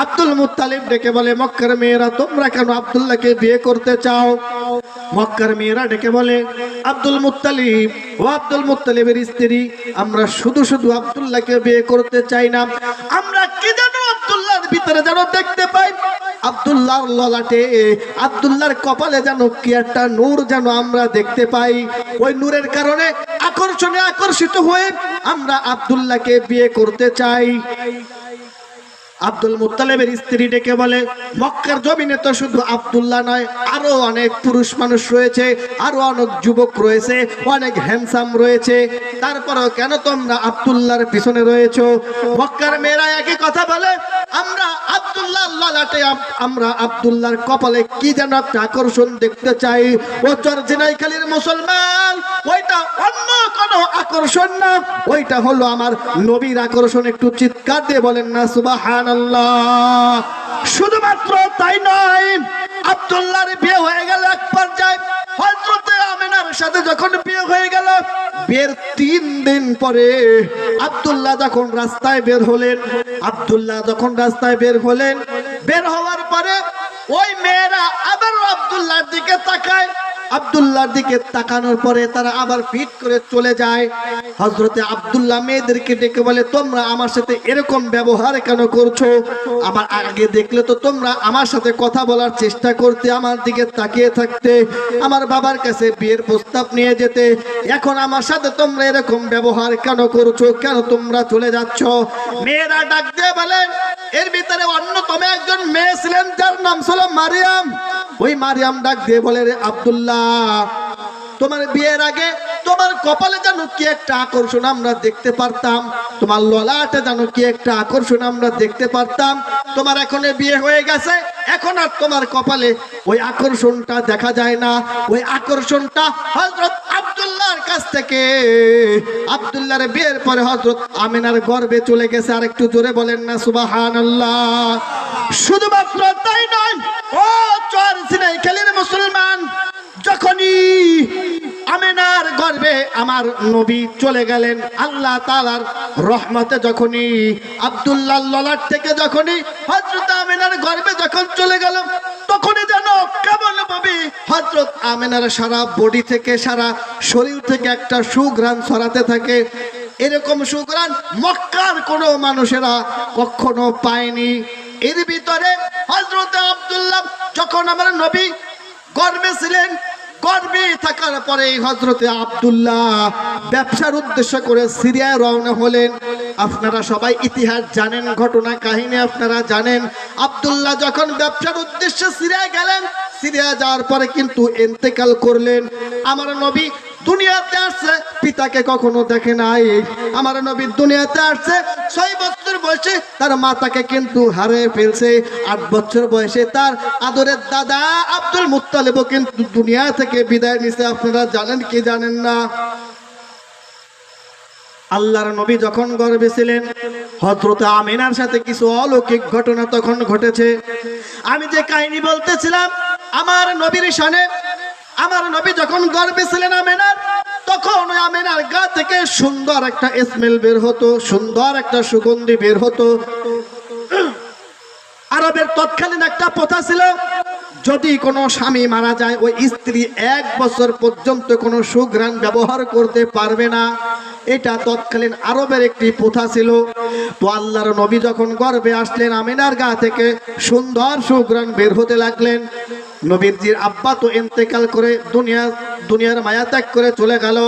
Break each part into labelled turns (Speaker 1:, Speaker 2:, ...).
Speaker 1: Abdul Muttalib ডেকে বলে, মক্কার মেয়েরা, তোমরা কেন আব্দুল্লাহকে বিয়ে করতে চাও? মক্কার মেয়েরা ডেকে বলে, আব্দুল মুত্তালিব, ও আব্দুল মুত্তালিবের স্ত্রী, আমরা শুধু শুধু আব্দুল্লাহকে বিয়ে করতে চাই না। আমরা কি যেন আব্দুল্লাহর ভিতরে যেন দেখতে পাই? আব্দুল্লাহর ললাটে, আব্দুল্লাহর কপালে যেন কি একটা নূর যেন আমরা দেখতে পাই। ওই নূরের কারণে আকর্ষণে আকর্ষিত হয়ে আমরা আব্দুল্লাহকে বিয়ে করতে চাই। আব্দুল মুত্তালেবের স্ত্রী ডেকে বলে, মক্কার জমিনে তো শুধু আব্দুল্লাহ নয়, আরও অনেক পুরুষ মানুষ রয়েছে, আরও অনেক যুবক রয়েছে, অনেক হ্যান্ডসাম রয়েছে। তারপরেও কেন তোমরা আব্দুল্লাহর পিছনে রয়েছো? মক্কার মেয়েরা একই কথা বলে, আমরা আব্দুল্লাহ লালাটে আমরা আব্দুল্লাহর কপালে কি যেন একটা আকর্ষণ দেখতে চাই। ও চরজিনাই খালির মুসলমান, ওইটা অন্য কোনো আকর্ষণ না। ওইটা হলো আমার নবীর আকর্ষণ, একটু চিৎকার দিয়ে বলেন না সুবাহান শুধুমাত্র তাই নয়, আব্দুল্লাহর বিয়ে হয়ে গেল এক পর্যায়ে। হযরতে আমিনার সাথে যখন বিয়ে হয়ে গেল, বিয়ের তিন দিন পরে আবদুল্লাহ যখন রাস্তায় বের হলেন, আব্দুল্লাহ যখন রাস্তায় বের হলেন, বের হওয়ার পরে ওই মেয়েরা আবার আব্দুল্লাহর দিকে তাকায়। আব্দুল্লাহর দিকে তাকানোর পরে তারা আবার ফিট করে চলে যায়। হজরতে আব্দুল্লাহ মেয়েদেরকে ডেকে বলে, তোমরা আমার সাথে এরকম ব্যবহার কেন করছ? আমার আগে দেখলে তো তোমরা আমার সাথে কথা বলার চেষ্টা করতে, আমার দিকে তাকিয়ে থাকতে, আমার বাবার কাছে বিয়ের প্রস্তাব নিয়ে যেতে। এখন আমার সাথে তোমরা এরকম ব্যবহার কেন করছ? কেন তোমরা চলে যাচ্ছ? মেয়েরা ডাক দিয়ে বলে, এর ভিতরে অন্যতম একজন মেয়ে ছিলেন, যার নাম ছিল মারিয়াম। ওই মারিয়াম ডাক দিয়ে বলে রে আব্দুল্লাহ তোমার বিয়ের আগে তোমার কপালে যেন কি একটা আকর্ষণ আমরা দেখতে পারতাম? তোমার ললাটে যেন কি একটা আকর্ষণ আমরা দেখতে পারতাম? তোমার এখন বিয়ে হয়ে গেছে, এখন আর তোমার কপালে ওই আকর্ষণটা দেখা যায় না। ওই আকর্ষণটা হজরত আব্দুল্লাহর কাছ থেকে। আব্দুল্লাহর বিয়ের পরে হজরত আমিনার গর্বে চলে গেছে। আর একটু জোরে বলেন না সুবাহান শুধুমাত্র তাই নয়, ও চর সিনাই খেলেন মুসলমান যখনই আমেনার গর্বে আমার নবী চলে গেলেন, আল্লাহ তালার রহমতে যখনই, আবদুল্লাহ ললাট থেকে যখনই হজরত আমেনার গর্বে যখন চলে গেল তখনই যেন কেমন ভাবে হজরত আমেনার সারা বডি থেকে, সারা শরীর থেকে একটা সুঘ্রাণ ছড়াতে থাকে। এরকম সুঘ্রাণ মক্কার কোনো মানুষেরা কখনো পায়নি। এর ভিতরে হজরত আবদুল্লাহ যখন আমার নবী গর্বে ছিলেন কর্মে থাকার পরে হজরতে আবদুল্লাহ ব্যবসার উদ্দেশ্য করে সিরিয়ায় রওনা হলেন। আপনারা সবাই ইতিহাস জানেন, ঘটনা কাহিনী আপনারা জানেন। আবদুল্লাহ যখন ব্যবসার উদ্দেশ্যে সিরিয়ায় গেলেন সিরিয়া যাওয়ার পরে কিন্তু এন্তেকাল করলেন। আমার নবী দুনিয়াতে আসছে, পিতাকে কখনো দেখে নাই। আমার নবী দুনিয়াতে আসছে, ছয় বছর বয়সে তার মাতাকে কিন্তু হারিয়ে ফেলছে। আট বছর বয়সে তার আদরের দাদা আব্দুল মুত্তালিবও কিন্তু দুনিয়া থেকে বিদায় নিছে আপনারা জানেন কি জানেন না? আল্লাহর নবী যখন গর্বে ছিলেন হজরত আমিনার সাথে কিছু অলৌকিক ঘটনা তখন ঘটেছে। আমি যে কাহিনী বলতেছিলাম, আমার নবীর শানে আমার নবী যখন গর্বে ছিলেন আমিনার, তখন আমিনার গা থেকে সুন্দর একটা স্মেল বের হতো, সুন্দর একটা সুগন্ধি বের হতো। আরবের তৎকালীন একটা প্রথা ছিল, যদি কোনো স্বামী মারা যায়, ওই স্ত্রী এক বছর পর্যন্ত কোনো সুঘ্রাণ ব্যবহার করতে পারবে না। এটা তৎকালীন আরবের একটি প্রথা ছিল। তো আল্লাহর নবী যখন গর্বে আসলেন, আমিনার গা থেকে সুন্দর সুঘ্রাণ বের হতে লাগলেন। নবীরজির আব্বা তো ইন্তেকাল করে দুনিয়া, দুনিয়ার মায়া ত্যাগ করে চলে গেল।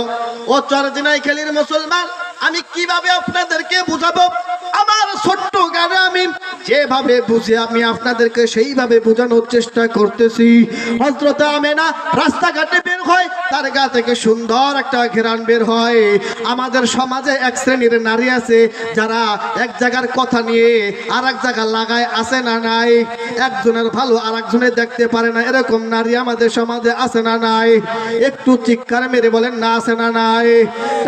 Speaker 1: ও চরদিনাই খেলির মুসলমান, আমি কীভাবে আপনাদেরকে বুঝাবো? আমার ছোট্ট গানে আমি যেভাবে বুঝে আমি আপনাদেরকে সেইভাবে বোঝানোর চেষ্টা করতেছি। হজরত আমেনা রাস্তাঘাটে বের হয়, তার গা থেকে সুন্দর একটা ঘেরান বের হয়। আমাদের সমাজে এক শ্রেণির নারী আছে, যারা এক জায়গার কথা নিয়ে আর এক জায়গা লাগায়, আছে না নাই? একজনের ভালো আর একজনের দেখতে পারে না, এরকম নারী আমাদের সমাজে আছে না নাই? একটু চিৎকার মেরে বলেন, না, আছে না নাই?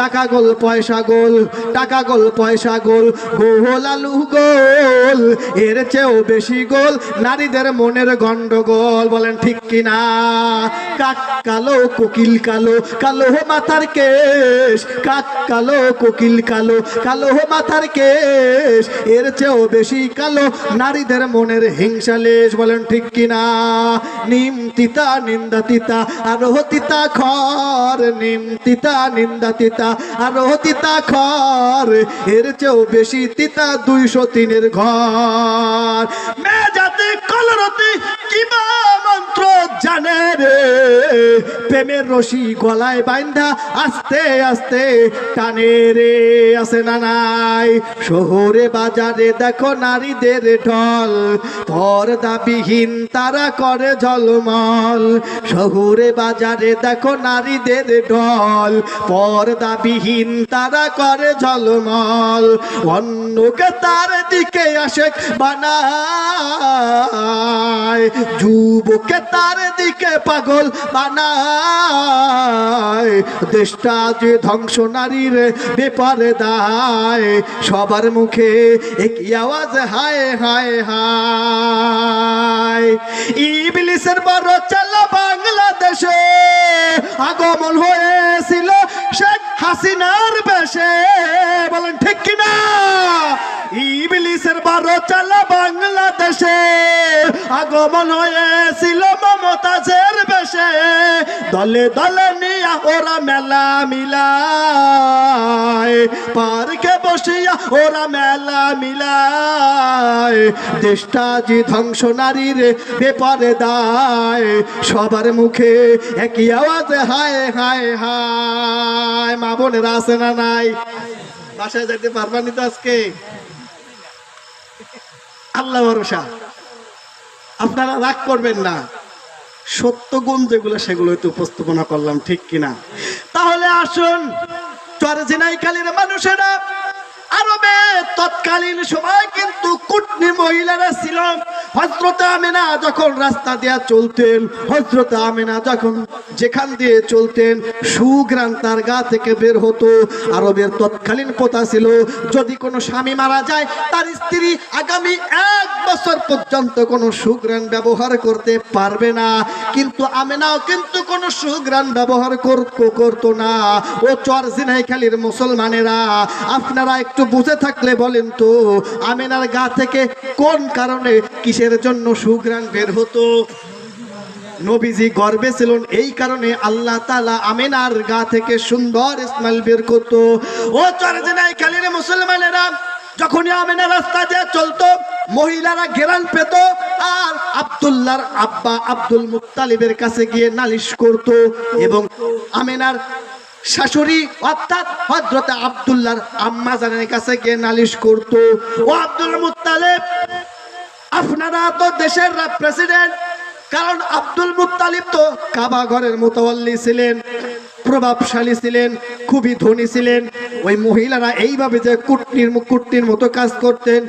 Speaker 1: টাকা গোল, পয়সা গোল, টাকা গোল, পয়সা গোল গোল আলু গোল এর চেয়েও বেশি গোল নারীদের মনের গন্ডগোল, বলেন ঠিক কিনা? কাক কালো, কোকিল কালো কালো মাথার কেশ, কাক কালো, কোকিল কালো কালো মাথার কেশ। এর চেয়েও বেশি কালো নারীদের মনের হিংসা লেশ, বলেন ঠিক কিনা? নিম তিতা, নিন্দা তিতা আর তিতা খর, নিম তিতা, নিন্দা তিতা আর তিতা খর। এর চেয়েও বেশি তিতা দুইশো তিনের ঘর। মে যাতে কলরতে কিবা মন্ত্র জানে রে, প্রেমের রশি গলায় বাইন্ধা আস্তে আস্তে টানে রে, আছে না শহরে বাজারে দেখো নারীদের ঢল, পর্দাবিহীন তারা করে ঝলমল। শহরে বাজারে দেখো নারীদের ঢল, পর্দাবিহীন তারা করে ঝলমল। অন্যকে তার দিকে আসে বানায়, যুবকে তার দিকে পাগল বানায়। দেশটা যে ধ্বংস নারীর ব্যাপারে দায়, সবার মুখে একই আওয়াজ, হায় হায় হায়। ইবলিসের বড় চাল বাংলাদেশে আগমন হয়েছিল শেখ হাসিনার বেশে। বলেন, ঠিক কিনা? ইবলিসের বারো চালা বাংলাদেশে। আগমন হয়েছিল মমতাজের বেশে। দলে দলে নিয়া ওরা মেলা মিলায়। পার্কে বসিয়া ওরা মেলা মিলায়। দেশটা যে ধ্বংস নারীর বেপারে দায়। সবার মুখে একই আওয়াজ, হায় হায় হায়। মা বোনেরা আছে না নাই? বাসায় যেতে পারবানি তো আজকে? আল্লাহ ভরসা। আপনারা রাগ করবেন না। সত্য গুণ যেগুলো, সেগুলো তো উপস্থাপনা করলাম, ঠিক কিনা? তাহলে আসুন চরজিনাই কালীর মানুষেরা আরবে তৎকালীন সময় কিন্তু কুটনি মহিলারা ছিল। হজরত আমেনা যখন রাস্তা দিয়া চলতেন হজরত আমেনা যখন যেখান দিয়ে চলতেন সুগ্রান তার গা থেকে বের হতো। আরবের তৎকালীন প্রথা ছিল, যদি কোনো স্বামী মারা যায়, তার স্ত্রী আগামী এক বছর পর্যন্ত কোনো সুগ্রান ব্যবহার করতে পারবে না। কিন্তু আমেনাও কিন্তু কোনো সুগ্রান ব্যবহার করতো করতো না। ও চরজিনাই খালির মুসলমানেরা, আপনারা একটু বুঝে থাকলে বলেন তো, আমেনার গা থেকে কোন কারণে কিসের জন্য সুগ্রান বের হতো? নবীজি গর্বে ছিলেন, এই কারণে আল্লাহ তালা আমেনার গা থেকে সুন্দর ইসমাইল বের করতো। ও চরজিনাই খালির মুসলমানেরা, যখনই আমেনা রাস্তা দিয়ে চলতো, মহিলারা গেরান পেত আর আব্দুল্লাহর আব্বা আব্দুল মুত্তালিবের কাছে গিয়ে নালিশ করত এবং আমেনার শাশুড়ি, অর্থাৎ হজরত আব্দুল্লাহর আম্মা জানের কাছে গিয়ে নালিশ করতো, ও আব্দুল মুতালেব আপনারা তো দেশের প্রেসিডেন্ট কারণ আব্দুল মুতালিব তো কাবা ঘরের মোতাল্লি ছিলেন। প্রভাবশালী ছিলেন, খুবই ধনী ছিলেন। ওই মহিলারা এইভাবে যে কুটনির কুটনির মতো কাজ করতেন।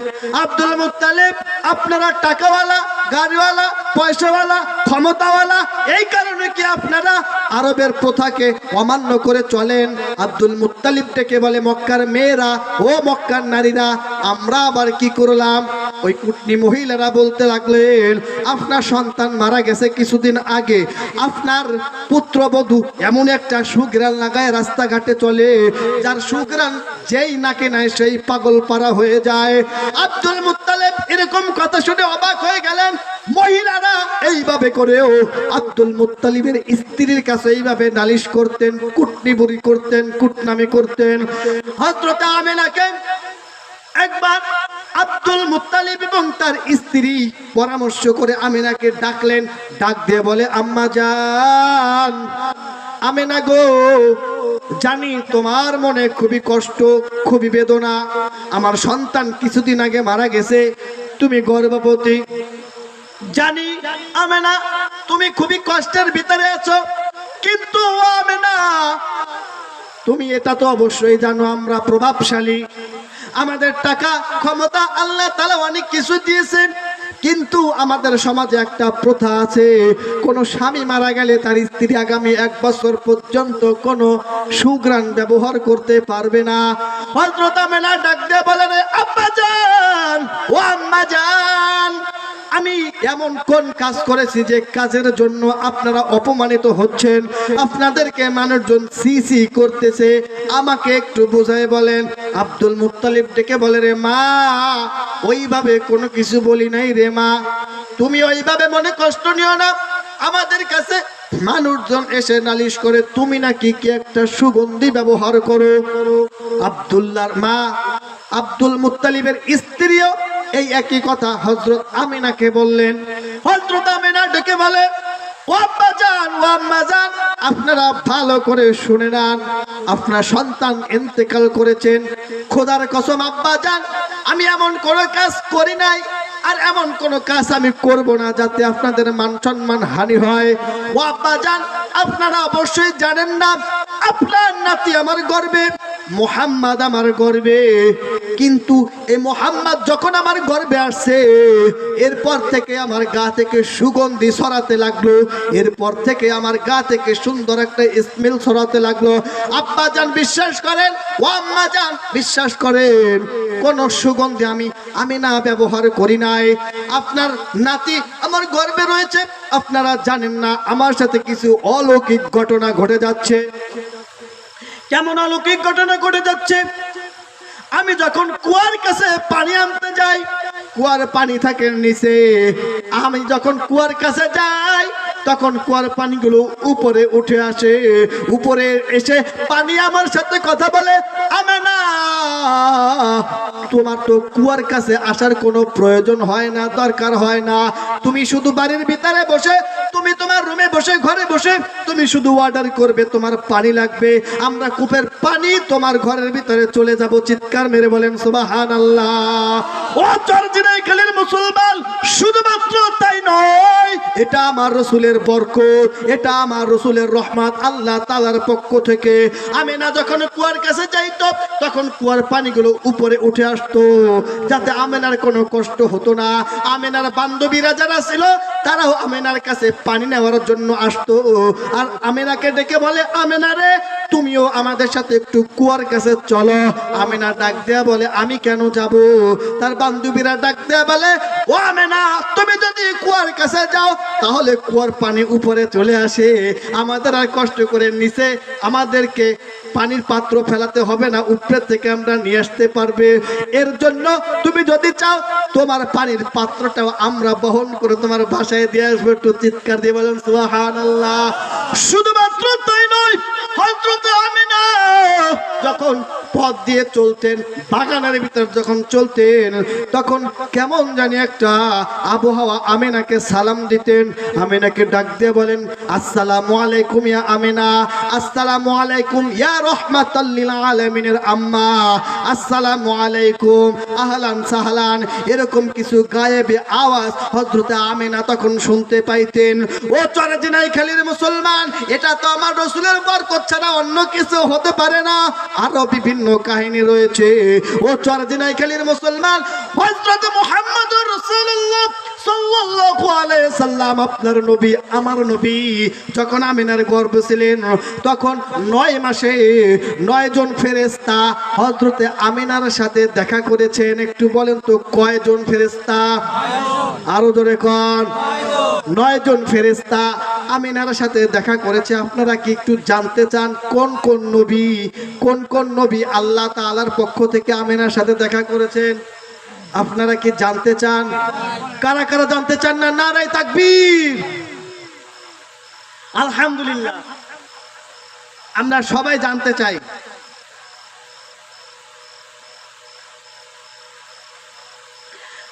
Speaker 1: আব্দুল মুত্তালিব, আপনারা টাকাওয়ালা, গাড়িওয়ালা, পয়সাওয়ালা, ক্ষমতাওয়ালা, এই কারণে কি আপনারা আরবের প্রথাকে অমান্য করে চলেন? আব্দুল মুত্তালিব ডেকে বলে মক্কার মেয়েরা, ও মক্কার নারীরা, আমরা আবার কি করলাম? ওই কুটনি মহিলারা বলতে লাগলেন, আপনার সন্তান মারা গেছে কিছুদিন আগে। আপনার পুত্রবধূ এমন একটা সুগ্রান লাগায় রাস্তাঘাটে চলে, যার সুগ্রান যেই নাকে নাই সেই পাগল পারা হয়ে যায়। আব্দুল মুত্তালেব এরকম কথা শুনে অবাক হয়ে গেলেন। মহিলারা এইভাবে করেও আব্দুল মুত্তালিবের স্ত্রীর কাছে এইভাবে নালিশ করতেন কুটনিবুরি করতেন, কুটনামি করতেন। হজরত আমেনাকে একবার আব্দুল মুত্তালিব এবং তার স্ত্রী পরামর্শ করে আমিনাকে ডাকলেন। ডাক দিয়ে বলে, আম্মা যান আমেনা গো, জানি তোমার মনে খুবই কষ্ট, খুবই বেদনা। আমার সন্তান কিছুদিন আগে মারা গেছে, তুমি গর্ভবতী। জানি আমেনা, তুমি খুবই কষ্টের ভিতরে আছো, কিন্তু আমেনা, তুমি এটা তো অবশ্যই জানো, আমরা প্রভাবশালী। আমাদের টাকা, ক্ষমতা, আল্লাহ তালা অনেক কিছু দিয়েছেন। কিন্তু আমাদের সমাজে একটা প্রথা আছে, কোন স্বামী মারা গেলে তার স্ত্রী আগামী এক বছর পর্যন্ত কোনো সুগ্রাণ ব্যবহার করতে পারবে না। হজরত আমেনা ডাক দিয়ে বলেন আব্বা যান ও আম্মা যান আমি এমন কোন কাজ করেছি যে কাজের জন্য আপনারা অপমানিত হচ্ছেন? আপনাদেরকে মানুষজন সি সি করতেছে। আমাকে একটু বোঝায় বলেন। আব্দুল মুত্তালিব ডেকে বলে, রে মা, ওইভাবে কোনো কিছু বলি নাই রে মা। তুমি ওইভাবে মনে কষ্ট নিও না। আমাদের কাছে মানুষজন এসে নালিশ করে, তুমি নাকি কি একটা সুগন্ধি ব্যবহার করো? আব্দুল্লাহর মা আব্দুল মুত্তালিবের স্ত্রীও এই একই কথা হজরত আমিনাকে বললেন। হজরত আমিনা ডেকে বলে আপনারা ভালো করে শুনে নেন। আপনার সন্তান ইন্তেকাল করেছেন। খোদার কসম, আব্বা যান আমি এমন কোনো কাজ করি নাই, আর এমন কোন কাজ আমি করব না যাতে আপনাদের মান সম্মান হানি হয়। ও আব্বা যান আপনারা অবশ্যই জানেন না, আপনার নাতি আমার গর্বে। মোহাম্মদ আমার গর্বে। কিন্তু এই মোহাম্মদ যখন আমার গর্বে আসছে, এরপর থেকে আমার গা থেকে সুগন্ধি ছড়াতে লাগল, এরপর থেকে আমার গা থেকে সুন্দর একটা স্মেল ছড়াতে লাগল। আব্বা যান বিশ্বাস করেন? ও আম্মা যান বিশ্বাস করেন? কোন সুগন্ধি আমি আমি না ব্যবহার করি নাই। আপনার নাতি আমার গর্বে রয়েছে, আপনারা জানেন না, আমার সাথে কিছু অলৌকিক ঘটনা ঘটে যাচ্ছে। কেমন অলৌকিক ঘটনা ঘটে যাচ্ছে? আমি যখন কুয়ার কাছে পানি আনতে যাই, কুয়ার পানি থাকে নিচে। আমি যখন কুয়ার কাছে যাই তখন কুয়ার পানিগুলো উপরে উঠে আসে, উপরে এসে পানি আমার সাথে কথা বলে আমে না তোমার তো কুয়ার কাছে আসার কোনো প্রয়োজন হয় না, দরকার হয় না। তুমি শুধু বাড়ির ভিতরে বসে, তুমি তোমার রুমে বসে, ঘরে বসে, তুমি শুধু অর্ডার করবে, তোমার পানি লাগবে। আমরা কূপের পানি তোমার ঘরের ভিতরে চলে যাব। চিৎকার মেরে বলেন সুবাহান আল্লাহ ও চরজিনাই খালির মুসলমান, শুধুমাত্র তাই নয়, এটা আমার রসুলের বরকত, এটা আমার রসুলের রহমত, আল্লাহ তালার পক্ষ থেকে। আমি না যখন কুয়ার কাছে যাইতো, তখন কুয়ার পানিগুলো উপরে উঠে আসতো, যাতে আমেনার কোনো কষ্ট হতো না। আমেনার বান্ধবীরা যারা ছিল, তারাও আমেনার কাছে পানি নেওয়ার জন্য আসতো। আর আমেনাকে ডেকে বলে, আমেনা রে তুমিও আমাদের সাথে একটু কুয়ার কাছে চলো। আমেনা ডাক দেয়া বলে, আমি কেন যাব? তার বান্ধবীরা ডাক দেয়া বলে, ও আমেনা, তুমি যদি কুয়ার কাছে যাও, তাহলে কুয়ার পানি উপরে চলে আসে। আমাদের আর কষ্ট করে নিচে, আমাদেরকে পানির পাত্র ফেলাতে হবে না উপরের থেকে আমরা নিয়ে আসতে পারবে। এর জন্য তুমি যদি চাও, তোমার পানির পাত্রটাও আমরা বহন করে তোমার বাসায় দিয়ে আসব। একটু চিৎকার দিয়ে বলেন সুহান আল্লাহ শুধুমাত্র তাই নয় যখন পথ দিয়ে চলতেন, বাগানের যখন চলতেন, তখন কেমন জানি একটা আবহাওয়া আমেনাকে সালাম দিতেন। আমেনাকে ডাক দিয়ে বলেন আলাইকুম ইয়া আমেনা আলাইকুম ইয়া রহমাতাল্লিল আলামিনের আম্মা, আসসালামু আলাইকুম, আহলান এরকম কিছু গায়েবে আওয়াজ হজরতে আমেনা তখন শুনতে পাইতেন। ও চরে জিনাই খালির মুসলমান, এটা তো আমার রসুলের বরকত ছাড়া অন্য কিছু হতে পারে না। আরও বিভিন্ন কাহিনী রয়েছে। ও চরে জিনাই খালির মুসলমান হজরত আলাইহি সাল্লাম, আপনার নবী, আমার নবী, যখন আমিনার গর্ভ ছিলেন, তখন নয় মাসে নয় জন ফেরেস্তা হজরতে আমিনার সাথে দেখা করেছেন। একটু বলেন তো, কয়জন ফেরেস্তা আরও জোরে কন। নয় জন ফেরেস্তা আমিনার সাথে দেখা করেছে। আপনারা কি একটু জানতে চান কোন কোন নবী, কোন কোন নবী আল্লাহ তাআলার পক্ষ থেকে আমিনার সাথে দেখা করেছেন? আপনারা কি জানতে চান? কারা কারা জানতে চান না? নারাই তাকবীর। আলহামদুলিল্লাহ। আমরা সবাই জানতে চাই।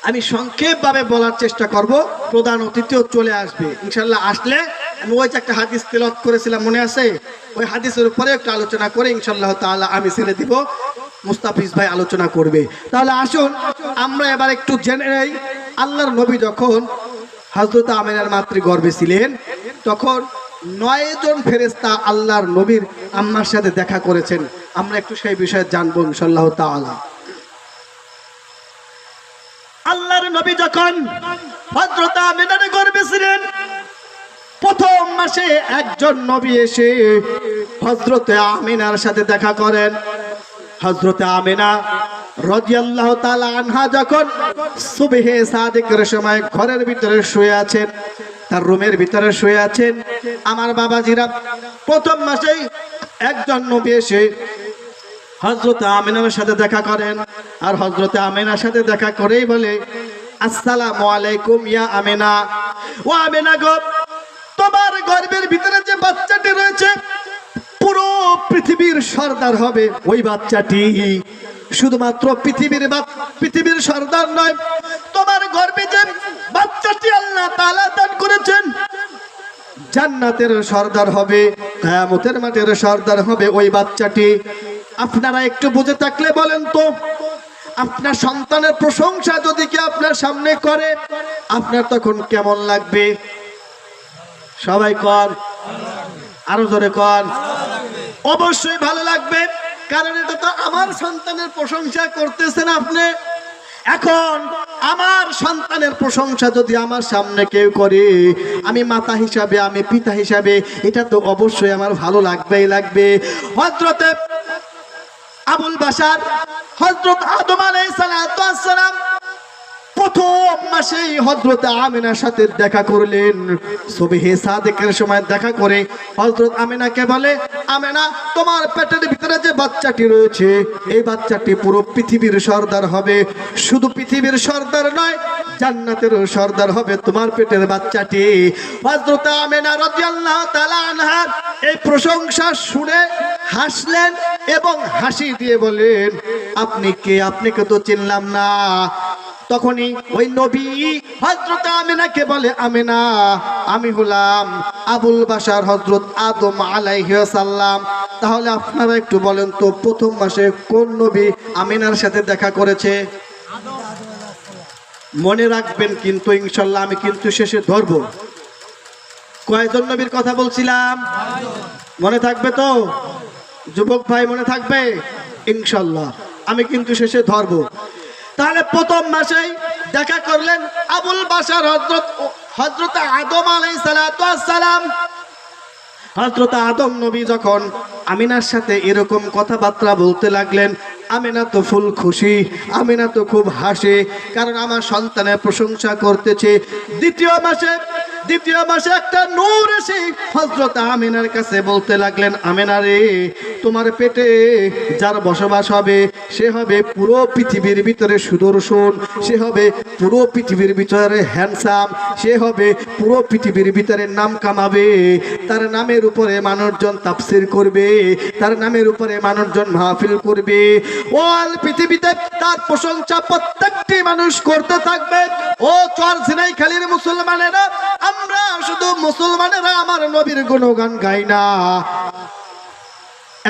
Speaker 1: আমি সংক্ষেপভাবে বলার চেষ্টা করব। প্রধান অতিথিও চলে আসবে। ইনশাল্লাহ আসলে আমি ওই যে একটা হাদিস তেলত করেছিলাম, মনে আছে? ওই হাদিসের উপরে একটু আলোচনা করে ইনশাল্লাহ তাআলা আমি ছেড়ে দিব। মুস্তাফিজ ভাই আলোচনা করবে। তাহলে আসুন, আমরা এবার একটু জেনে নেই, আল্লাহর নবী যখন হজরত আমিনার মাতৃ গর্ভে ছিলেন, তখন নয় জন ফেরেস্তা আল্লাহর নবীর আম্মার সাথে দেখা করেছেন। আমরা একটু সেই বিষয়ে জানব ইনশাল্লাহ তাআলা। নবী যখন হজরত আমিনার গর্বে ছিলেন, প্রথম মাসে একজন নবী এসে হজরতে আমিনার সাথে দেখা করেন। হজরতে আমিনা তাআলা আনহা যখন সুবহে সাদিকের সময় ঘরের ভিতরে শুয়ে আছেন, তার রুমের ভিতরে শুয়ে আছেন, আমার বাবাজিরা প্রথম মাসেই একজন নবী এসে হজরত আমিনার সাথে দেখা করেন। আর হজরত আমিনার সাথে দেখা করেই বলে আসসালামু আলাইকুম, ইয়া আমিনা। ও আমিনা গো, তোমার গর্ভের ভিতরে যে বাচ্চাটি রয়েছে, পুরো পৃথিবীর সর্দার হবে ওই বাচ্চাটি। শুধুমাত্র পৃথিবীর পৃথিবীর সর্দার নয়, তোমার গর্ভে যে বাচ্চাটি আল্লাহ তাআলা দান করেছেন, জান্নাতের সর্দার হবে, কায়ামতের মাঠের সর্দার হবে ওই বাচ্চাটি। আপনারা একটু বুঝে থাকলে বলেন তো আপনার সন্তানের প্রশংসা যদি কি আপনার সামনে করে, আপনার তখন কেমন লাগবে? সবাই কর আরও ধরে কর অবশ্যই ভালো লাগবে, কারণ এটা তো আমার সন্তানের প্রশংসা করতেছেন আপনি। এখন আমার সন্তানের প্রশংসা যদি আমার সামনে কেউ করে, আমি মাতা হিসাবে, আমি পিতা হিসাবে, এটা তো অবশ্যই আমার ভালো লাগবেই লাগবে। হজরতে আবুল বাসার হজরত আদম আলাই সালাম প্রথম মাসেই হজরত আমিনার সাথে দেখা করলেন। সবিহে সাদেকের সময় দেখা করে হজরত আমিনাকে বলে, আমিনা, তোমার পেটের ভিতরে যে বাচ্চাটি রয়েছে, এই বাচ্চাটি পুরো পৃথিবীর সর্দার হবে। শুধু পৃথিবীর সর্দার নয়, জান্নাতের সর্দার হবে তোমার পেটের বাচ্চাটি। হজরত আমিনা রাদিয়াল্লাহু তাআলা আনহা এই প্রশংসা শুনে হাসলেন এবং হাসি দিয়ে বলেন আপনি কে? আপনাকে তো চিনলাম না। তখনই ওই নবী হজরত আমিনাকে বলে, আমিনা, আমি হলাম আবুল বাসার হজরত আদম আলাইসাল্লাম তাহলে আপনারা একটু বলেন তো, প্রথম মাসে কোন নবী আমিনার সাথে দেখা করেছে? মনে রাখবেন কিন্তু, ইনশাল্লাহ আমি কিন্তু শেষে ধরব। কয়জন নবীর কথা বলছিলাম? মনে থাকবে তো? যুবক ভাই, মনে থাকবে? ইনশাল্লাহ, আমি কিন্তু শেষে ধরবো। তাহলে প্রথম মাসেই দেখা করলেন আবুল বাসার হজরত হজরত আদম আলাই সালাম। হজরত আদম নবী যখন আমিনার সাথে এরকম কথাবার্তা বলতে লাগলেন, আমিনা তো ফুল খুশি, আমিনা তো খুব হাসে, কারণ আমার সন্তানের প্রশংসা করতেছে। দ্বিতীয় মাসে দ্বিতীয় মাসে একটা নূর এসে হজরত আমিনার কাছে বলতে লাগলেন, আমিনা রে, তোমার পেটে যার বসবাস হবে, সে হবে পুরো পৃথিবীর ভিতরে সুদর্শন, সে হবে পুরো পৃথিবীর ভিতরে হ্যান্ডসাম সে হবে পুরো পৃথিবীর ভিতরে নাম কামাবে, তার নামের উপরে মানুষজন তাফসির করবে, তার নামের উপরে মানুষজন মাহফিল করবে। ওয়াল পৃথিবীতে তার প্রশংসা প্রত্যেকটি মানুষ করতে থাকবে। ও চর ঝিনাই খালির মুসলমানেরা শুধু মুসলমানেরা আমার নবীর গুণগান গাই না।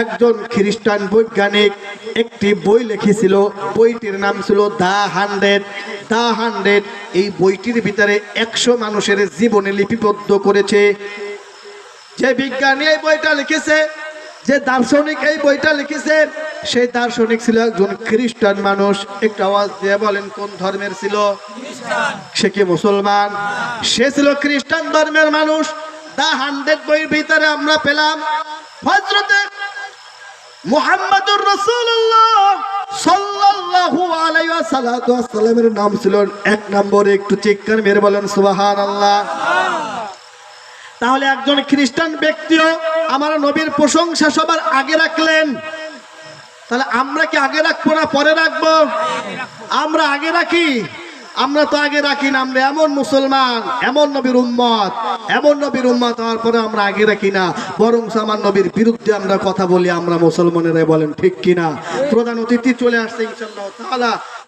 Speaker 1: একজন খ্রিস্টান বৈজ্ঞানিক একটি বই লিখেছিল, বইটির নাম ছিল দা হান্ড্রেড। দা হান্ড্রেড, এই বইটির ভিতরে একশো মানুষের জীবনে লিপিবদ্ধ করেছে। যে বিজ্ঞানী এই বইটা লিখেছে যে দার্শনিক এই বইটা লিখেছে, সেই দার্শনিক ছিল একজন খ্রিস্টান মানুষ। একটা আওয়াজ দিয়ে বলেন, কোন ধর্মের ছিল? সে কি মুসলমান? সে ছিল খ্রিস্টান ধর্মের মানুষ। দা হান্ড্রেড বইয়ের ভিতরে আমরা পেলাম নাম ছিল এক নম্বরে, একটু চিৎকার মেরে বলেন, সুবহানাল্লাহ। তাহলে একজন খ্রিস্টান ব্যক্তিও আমার নবীর প্রশংসা সবার আগে রাখলেন। তাহলে আমরা কি আগে রাখব না পরে রাখব? আমরা আগে রাখি? আমরা তো আগে রাখি না, আমরা এমন মুসলমান, এমন নবীর উম্মত, এমন নবীর উম্মত হওয়ার পরে আমরা আগে রাখি না। বরং আমার নবীর বিরুদ্ধে আমরা কথা বলি, আমরা মুসলমানেরাই বলেন ঠিক কিনা। প্রধান অতিথি চলে আসছে ইনশাল্লাহ